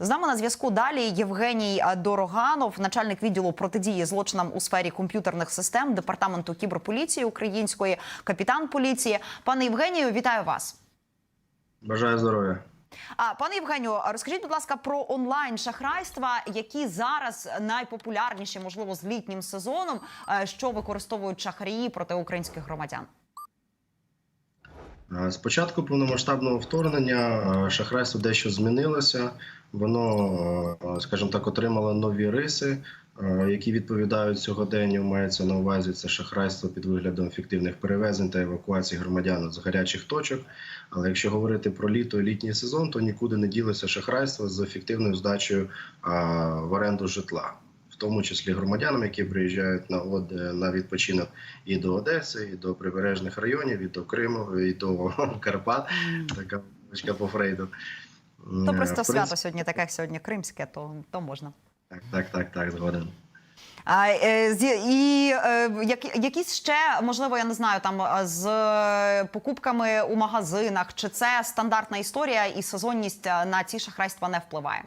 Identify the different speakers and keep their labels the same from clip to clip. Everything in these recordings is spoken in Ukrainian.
Speaker 1: З нами на зв'язку далі Євгеній Дороганов, начальник відділу протидії злочинам у сфері комп'ютерних систем департаменту кіберполіції української, капітан поліції. Пане Євгенію, вітаю вас.
Speaker 2: Бажаю здоров'я.
Speaker 1: А пане Євгенію, розкажіть, будь ласка, про онлайн шахрайства, які зараз найпопулярніші, можливо, з літнім сезоном, е, що використовують шахраї проти українських громадян.
Speaker 2: З початку повномасштабного вторгнення е, шахрайство дещо змінилося. Воно, е, скажімо так, отримало нові риси, е, які відповідають сьогоденню. Мається на увазі це шахрайство під виглядом фіктивних перевезень та евакуації громадян з гарячих точок. Але якщо говорити про літо і літній сезон, то нікуди не ділося шахрайство з фіктивною здачею в оренду житла. Тому числі громадянам, які приїжджають на од на відпочинок і до Одеси, і до прибережних районів, і до Криму, і до Карпат. Така вуличка по Фрейду.
Speaker 1: То
Speaker 2: Е,
Speaker 1: просто свято сьогодні, таке як сьогодні кримське, то, то можна.
Speaker 2: Так, так, так, так, згоден.
Speaker 1: А, е, і е, як, якісь ще, можливо, я не знаю, там з покупками у магазинах, чи це стандартна історія і сезонність на ці шахрайства не впливає?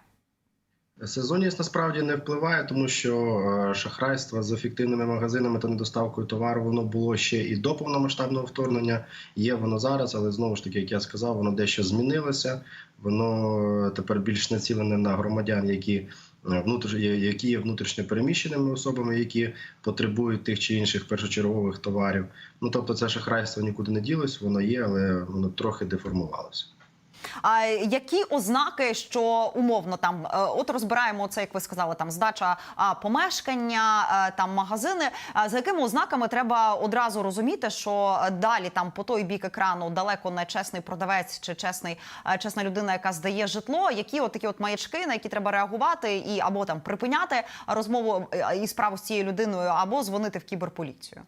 Speaker 2: Сезонність насправді не впливає, тому що е, шахрайство з ефективними магазинами та недоставкою товару воно було ще і до повномасштабного вторгнення. Є воно зараз, але знову ж таки, як я сказав, воно дещо змінилося. Воно е, тепер більш націлене на громадян, які е, які є внутрішньо переміщеними особами, які потребують тих чи інших першочергових товарів. Ну тобто, це шахрайство нікуди не ділось, воно є, але воно трохи деформувалося.
Speaker 1: А які ознаки, що умовно там, е, от розбираємо це, як ви сказали, там здача помешкання, е, там магазини. За якими ознаками треба одразу розуміти, що далі там по той бік екрану далеко не чесний продавець чи чесний е, чесна людина, яка здає житло. Які от такі от маячки, на які треба реагувати, і або там припиняти розмову і справу з цією людиною, або дзвонити в кіберполіцію.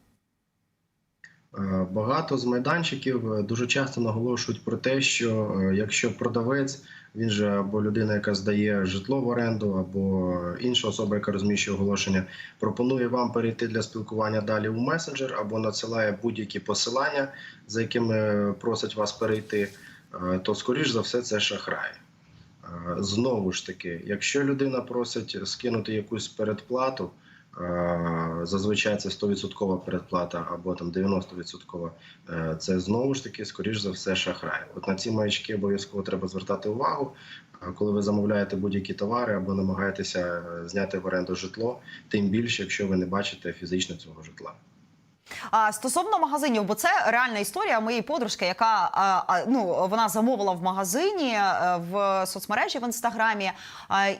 Speaker 2: Е, Багато з майданчиків е, дуже часто наголошують про те, що е, якщо продавець, він же або людина, яка здає житло в оренду, або інша особа, яка розміщує оголошення, пропонує вам перейти для спілкування далі у месенджер, або надсилає будь-які посилання, за якими просить вас перейти, то скоріш за все це шахрай. Е, Знову ж таки, якщо людина просить скинути якусь передплату, зазвичай це 100% передплата або там 90%, е, це знову ж таки, скоріш за все, шахрай. От на ці маячки обов'язково треба звертати увагу. Е, Коли ви замовляєте будь-які товари або намагаєтеся е, зняти в оренду житло, тим більше, якщо ви не бачите фізично цього житла.
Speaker 1: А стосовно магазинів, бо це реальна історія моєї подружки, яка ну вона замовила в магазині е, в соцмережі в інстаграмі,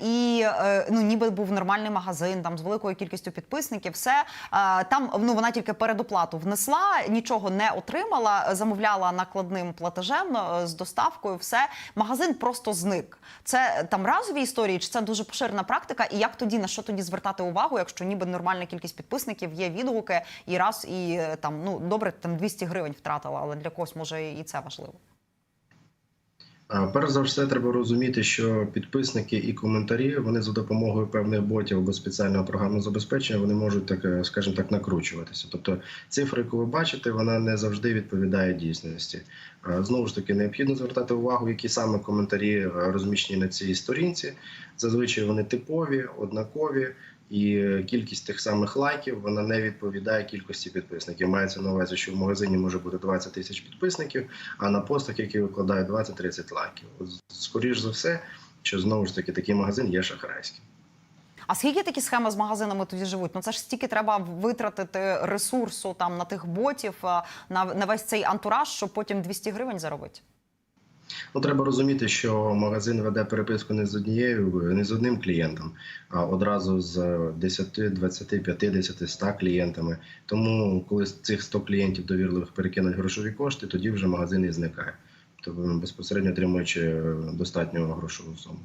Speaker 1: і е, ну ніби був нормальний магазин, там з великою кількістю підписників. Все там ну вона тільки передоплату внесла, нічого не отримала. Замовляла накладним платежем е, з доставкою. Все магазин просто зник. Це там разові історії, чи це дуже поширена практика? І як тоді на що тоді звертати увагу, якщо ніби нормальна кількість підписників, є відгуки і раз і е, там ну добре, там 200 гривень втратила, але для когось може і це важливо.
Speaker 2: Перш за все, треба розуміти, що підписники і коментарі вони за допомогою певних ботів або спеціального програмного забезпечення вони можуть так, е, скажімо так, накручуватися. Тобто цифра, яку ви бачите, вона не завжди відповідає дійсності. Знову ж таки, необхідно звертати увагу, які саме коментарі е, розміщені на цій сторінці. Зазвичай вони типові, однакові. І кількість тих самих лайків вона не відповідає кількості підписників. Мається на увазі, що в магазині може бути 20 тисяч підписників, а на постах, які викладають 20-30 лайків. Скоріш за все, що знову ж таки такий магазин є шахрайським.
Speaker 1: А скільки такі схеми з магазинами тоді живуть? Ну це ж стільки треба витратити ресурсу там на тих ботів, на, на весь цей антураж, щоб потім 200 гривень заробити.
Speaker 2: Ну, треба розуміти, що магазин веде переписку не з однією, не з одним клієнтом, а одразу з 10, 20, 50, 100 клієнтами. Тому, коли з цих 100 клієнтів довірливих перекинуть грошові кошти, тоді вже магазин і зникає. Тобто безпосередньо отримуючи достатню грошову суму.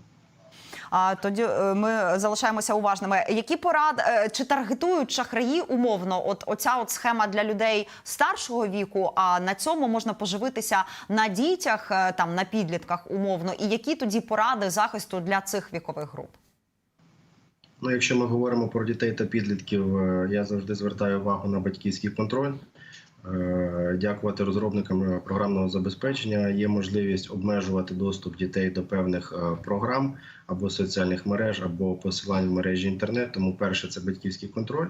Speaker 1: А тоді е, ми залишаємося уважними. Які поради е, чи таргетують шахраї умовно? От оця от схема для людей старшого віку. А на цьому можна поживитися на дітях, е, там на підлітках умовно. І які тоді поради захисту для цих вікових груп?
Speaker 2: Ну, якщо ми говоримо про дітей та підлітків, я завжди звертаю увагу на батьківський контроль. Е, Дякувати розробникам програмного забезпечення є можливість обмежувати доступ дітей до певних е, програм або соціальних мереж, або посилань в мережі інтернет. Тому перше це батьківський контроль.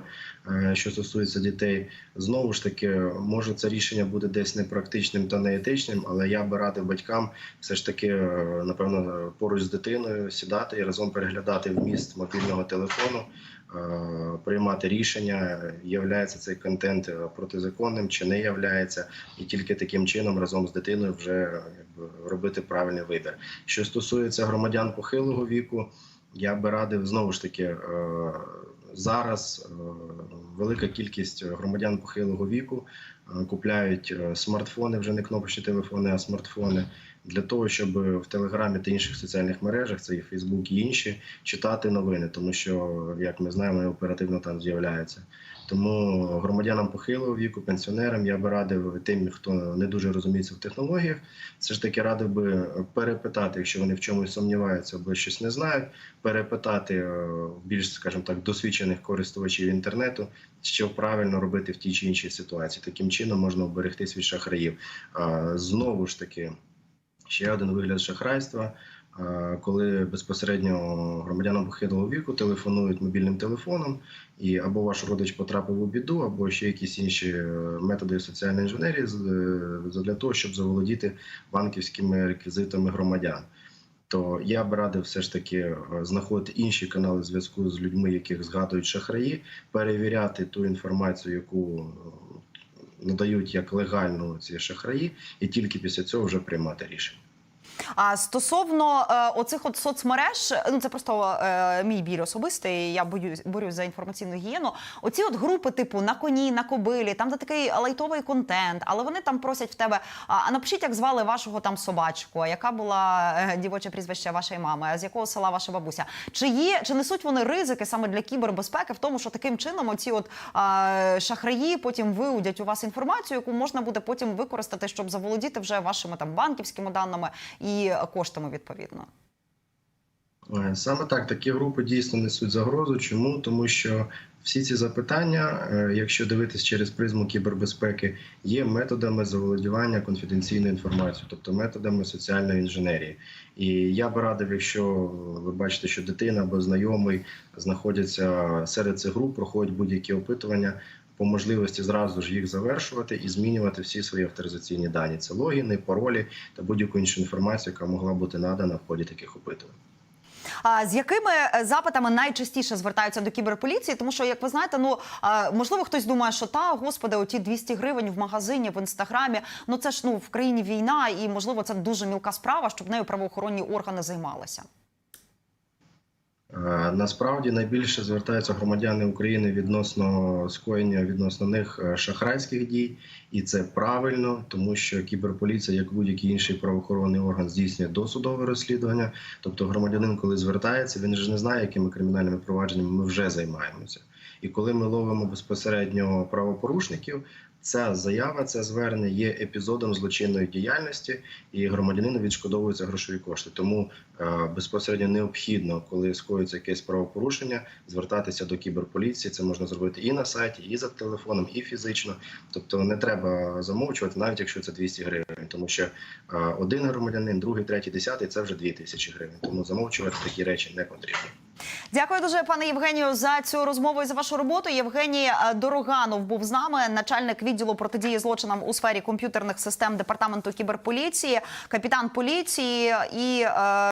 Speaker 2: Е, Що стосується дітей, знову ж таки, може це рішення буде десь непрактичним та неетичним, але я би радив батькам все ж таки, напевно, поруч з дитиною сідати і разом переглядати вміст мобільного телефону, приймати рішення, являється цей контент е, протизаконним чи не являється, і тільки таким чином разом з дитиною вже е, робити правильний вибір. Що стосується громадян похилого віку, я би радив знову ж таки. Зараз е, велика кількість громадян похилого віку е, купляють е, смартфони, вже не кнопочні телефони, а смартфони для того, щоб в Телеграмі та інших соціальних мережах, це і Фейсбук, і інші, читати новини, тому що, як ми знаємо, оперативно там з'являються. Тому громадянам похилого віку, пенсіонерам я би радив тим, хто не дуже розуміється в технологіях, все ж таки радив би перепитати, якщо вони в чомусь сумніваються або щось не знають, перепитати е, більш, скажімо так, досвідчених користувачів інтернету, що правильно робити в тій чи іншій ситуації. Таким чином можна оберегтись від шахраїв. Знову ж таки, ще один вигляд шахрайства. Коли безпосередньо громадянам похилого віку телефонують мобільним телефоном, і або ваш родич потрапив у біду, або ще якісь інші е, методи соціальної інженерії е, для того, щоб заволодіти банківськими реквізитами громадян. То я б радив все ж таки е, знаходити інші канали зв'язку з людьми, яких згадують шахраї, перевіряти ту інформацію, яку надають як легальну ці шахраї, і тільки після цього вже приймати рішення.
Speaker 1: А стосовно е, оцих от соцмереж, ну це просто е, мій біль особистий. Я боюсь борюсь за інформаційну гігієну. Оці от групи, типу на коні, на кобилі, там де такий лайтовий контент, але вони там просять в тебе. А, напишіть, як звали вашого там собачку, яка була е, дівоче прізвище вашої мами, а з якого села ваша бабуся? Чи є чи несуть вони ризики саме для кібербезпеки в тому, що таким чином оці от а, шахраї потім виудять у вас інформацію, яку можна буде потім використати, щоб заволодіти вже вашими там банківськими даними і коштами відповідно.
Speaker 2: Е, Саме так, такі групи дійсно несуть загрозу. Чому? Тому що всі ці запитання, е, якщо дивитись через призму кібербезпеки, є методами заволодівання конфіденційною інформацією, тобто методами соціальної інженерії. І я би радив, якщо ви бачите, що дитина або знайомий знаходяться серед цих груп, проходять будь-які опитування. По можливості зразу ж їх завершувати і змінювати всі свої авторизаційні дані. Це логіни, паролі та будь-яку іншу інформацію, яка могла бути надана в ході таких опитувань.
Speaker 1: А з якими е, запитами найчастіше звертаються до кіберполіції? Тому що, як ви знаєте, ну можливо, хтось думає, що та господи, оті 200 гривень в магазині в інстаграмі. Ну це ж ну в країні війна, і можливо це дуже мілка справа, щоб нею правоохоронні органи займалися.
Speaker 2: Е, Насправді найбільше звертаються громадяни України відносно скоєння відносно них е, шахрайських дій, і це правильно, тому що кіберполіція, як будь-який інший правоохоронний орган, здійснює досудове розслідування. Тобто, громадянин, коли звертається, він ж не знає, якими кримінальними провадженнями ми вже займаємося. І коли ми ловимо безпосередньо правопорушників, ця заява, це звернення є епізодом злочинної діяльності, і громадянину відшкодовуються грошові кошти. Тому е, безпосередньо необхідно, коли скоюється якесь правопорушення, звертатися до кіберполіції. Це можна зробити і на сайті, і за телефоном, і фізично. Тобто не треба замовчувати, навіть якщо це 200 гривень, тому що е, один громадянин, другий, третій, десятий це вже 2000 гривень. Тому замовчувати такі речі не потрібно.
Speaker 1: Дякую дуже, пане Євгенію, за цю розмову і за вашу роботу. Євгеній е, Дороганов був з нами, начальник відділу протидії злочинам у сфері комп'ютерних систем департаменту кіберполіції, капітан поліції і. Е,